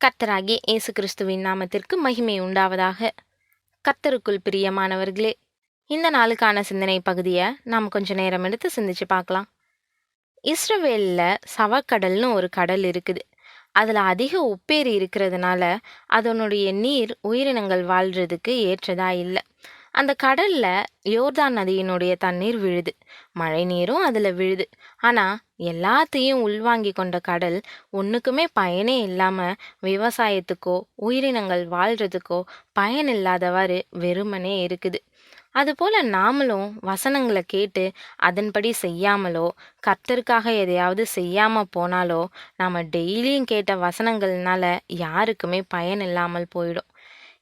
கர்த்தராகிய இயேசு கிறிஸ்துவின் நாமத்திற்கு மகிமை உண்டாவதாக. கர்த்தருக்குள் பிரியமானவர்களே இந்த நாளுக்கான சிந்தனை பகுதியை நாம் கொஞ்சம் நேரம் எடுத்து சிந்திச்சு பார்க்கலாம். இஸ்ரவேலில் சவக்கடல்னு ஒரு கடல் இருக்குது. அதில் அதிக உப்பேரி இருக்கிறதுனால அதனுடைய நீர் உயிரினங்கள் வாழ்கிறதுக்கு ஏற்றதாக இல்லை. அந்த கடல்ல யோர்தான் நதியினுடைய தண்ணீர் விழுது. மழை நீரும் அதில் விழுது. ஆனால் எல்லாத்தையும் உள்வாங்கி கொண்ட கடல் ஒன்றுக்குமே பயனே இல்லாமல் விவசாயத்துக்கோ உயிரினங்கள் வாழ்கிறதுக்கோ பயன் இல்லாதவாறு வெறுமனே இருக்குது. அதுபோல் நாமளும் வசனங்களை கேட்டு அதன்படி செய்யாமலோ கர்த்தருக்காக எதையாவது செய்யாமல் போனாலோ நாம் டெய்லியும் கேட்ட வசனங்கள்னால யாருக்குமே பயன் இல்லாமல் போயிடும்.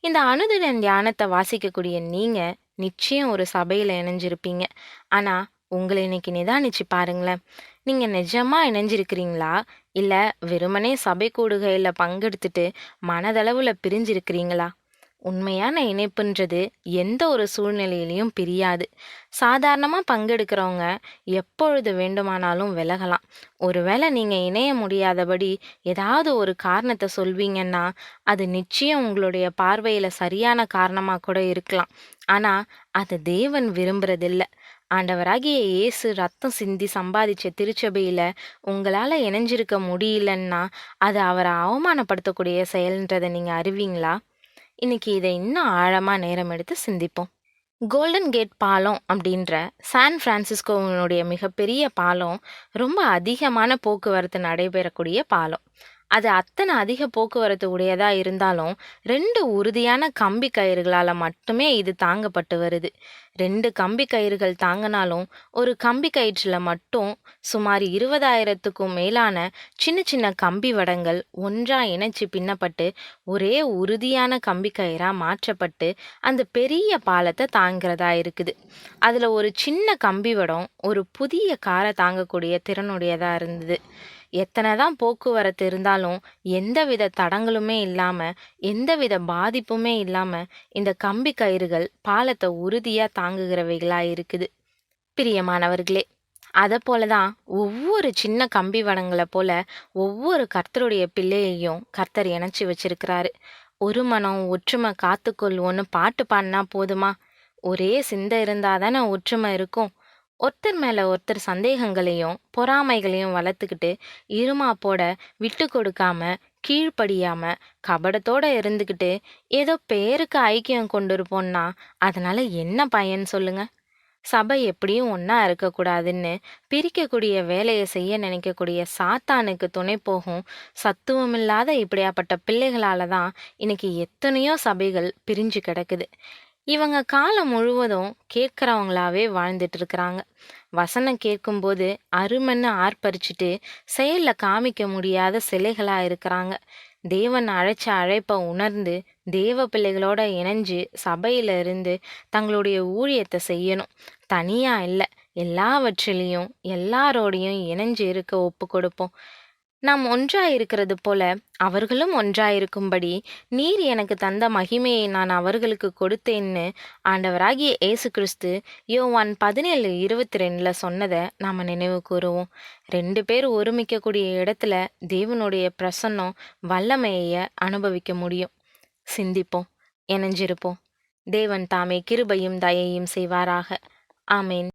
இந்த அனுதின தியானத்தை வாசிக்கக்கூடிய நீங்கள் நிச்சயம் ஒரு சபையில் இணைஞ்சிருப்பீங்க. ஆனால் உங்களை இன்னைக்கு நிதானிச்சு பாருங்களேன். நீங்கள் நிஜமாக இணைஞ்சிருக்கிறீங்களா? இல்லை வெறுமனே சபை கூடுகையில் பங்கெடுத்துட்டு மனதளவில் பிரிஞ்சிருக்கிறீங்களா? உண்மையான இணைப்புன்றது எந்த ஒரு சூழ்நிலையிலையும் பிரியாது. சாதாரணமாக பங்கெடுக்கிறவங்க எப்பொழுது வேண்டுமானாலும் விலகலாம். ஒருவேளை நீங்கள் இணைய முடியாதபடி ஏதாவது ஒரு காரணத்தை சொல்வீங்கன்னா அது நிச்சயம் உங்களுடைய பார்வையில் சரியான காரணமாக கூட இருக்கலாம். ஆனால் அது தேவன் விரும்புறதில்ல. ஆண்டவராகிய இயேசு ரத்தம் சிந்தி சம்பாதிச்ச திருச்சபையில் உங்களால் இணைஞ்சிருக்க முடியலன்னா அது அவரை அவமானப்படுத்தக்கூடிய செயல்ன்றதை நீங்கள் அறிவீங்களா? இன்னைக்கு இதை இன்னும் ஆழமாக நேரம் எடுத்து சிந்திப்போம். கோல்டன் கேட் பாலம் அப்படின்ற சான் பிரான்சிஸ்கோவினுடைய மிகப்பெரிய பாலம் ரொம்ப அதிகமான போக்குவரத்து நடைபெறக்கூடிய பாலம். அது அத்தனை அதிக போக்குவரத்து உடையதாக இருந்தாலும் ரெண்டு உறுதியான கம்பி கயிறுகளால் மட்டுமே இது தாங்கப்பட்டு வருது. ரெண்டு கம்பி கயிறுகள் தாங்கினாலும் ஒரு கம்பி கயிற்றில் மட்டும் சுமார் இருபதாயிரத்துக்கும் மேலான சின்ன சின்ன கம்பி வடங்கள் ஒன்றாக இணைச்சி பின்னப்பட்டு ஒரே உறுதியான கம்பி கயிறாக மாற்றப்பட்டு அந்த பெரிய பாலத்தை தாங்கிறதா இருக்குது. அதில் ஒரு சின்ன கம்பி வடம் ஒரு புதிய காரை தாங்கக்கூடிய திறனுடையதாக இருந்தது. எத்தனை தான் போக்குவரத்து இருந்தாலும் எந்தவித தடங்களுமே இல்லாமல் எந்தவித பாதிப்புமே இல்லாமல் இந்த கம்பி கயிறுகள் பாலத்தை உறுதியாக தாங்குகிறவைகளாக இருக்குது. பிரியமானவர்களே அதை போல தான் ஒவ்வொரு சின்ன கம்பி வடங்களை போல ஒவ்வொரு கர்த்தருடைய பிள்ளையையும் கர்த்தர் இணைச்சி வச்சிருக்கிறாரு. ஒரு மனம் ஒற்றுமை காத்துக்கொள்வோன்னு பாட்டு பாடினா போதுமா? ஒரே சிந்தை இருந்தால் தானே ஒற்றுமை இருக்கும். ஒருத்தர் மேலே ஒருத்தர் சந்தேகங்களையும் பொறாமைகளையும் வளர்த்துக்கிட்டு இருமாப்போட விட்டு கொடுக்காம கீழ்ப்படியாம கபடத்தோட இருந்துக்கிட்டு ஏதோ பேருக்கு ஐக்கியம் கொண்டு இருப்போம்னா அதனால என்ன பயன் சொல்லுங்க? சபை எப்படியும் ஒன்றா இருக்கக்கூடாதுன்னு பிரிக்கக்கூடிய வேலையை செய்ய நினைக்கக்கூடிய சாத்தானுக்கு துணை போகும் சத்துவமில்லாத இப்படியாப்பட்ட பிள்ளைகளால தான் இன்னைக்கு எத்தனையோ சபைகள் பிரிஞ்சு கிடக்குது. இவங்க காலம் முழுவதும் கேட்குறவங்களாவே வாழ்ந்துட்டு இருக்கிறாங்க. வசனம் கேட்கும்போது அருமன்னு ஆர்ப்பரிச்சுட்டு செயலில் காமிக்க முடியாத சிலைகளாக இருக்கிறாங்க. தேவன் அழைச்ச அழைப்பை உணர்ந்து தேவ பிள்ளைகளோட இணைஞ்சு சபையில இருந்து தங்களுடைய ஊழியத்தை செய்யணும். தனியாக இல்லை எல்லாவற்றிலையும் எல்லாரோடையும் இணைஞ்சு இருக்க ஒப்பு கொடுப்போம். நாம் ஒன்றாயிருக்கிறது போல அவர்களும் ஒன்றாயிருக்கும்படி நீர் எனக்கு தந்த மகிமையை நான் அவர்களுக்கு கொடுத்தேன்னு ஆண்டவராகிய இயேசு கிறிஸ்து யோவான் பதினேழு இருபத்தி ரெண்டில் சொன்னதை நாம் நினைவு கூறுவோம். ரெண்டு பேர் ஒருமிக்கக்கூடிய இடத்துல தேவனுடைய பிரசன்னம் வல்லமையை அனுபவிக்க முடியும். சிந்திப்போம் இணைஞ்சிருப்போம். தேவன் தாமே கிருபையும் தயையும் செய்வாராக. ஆமேன்.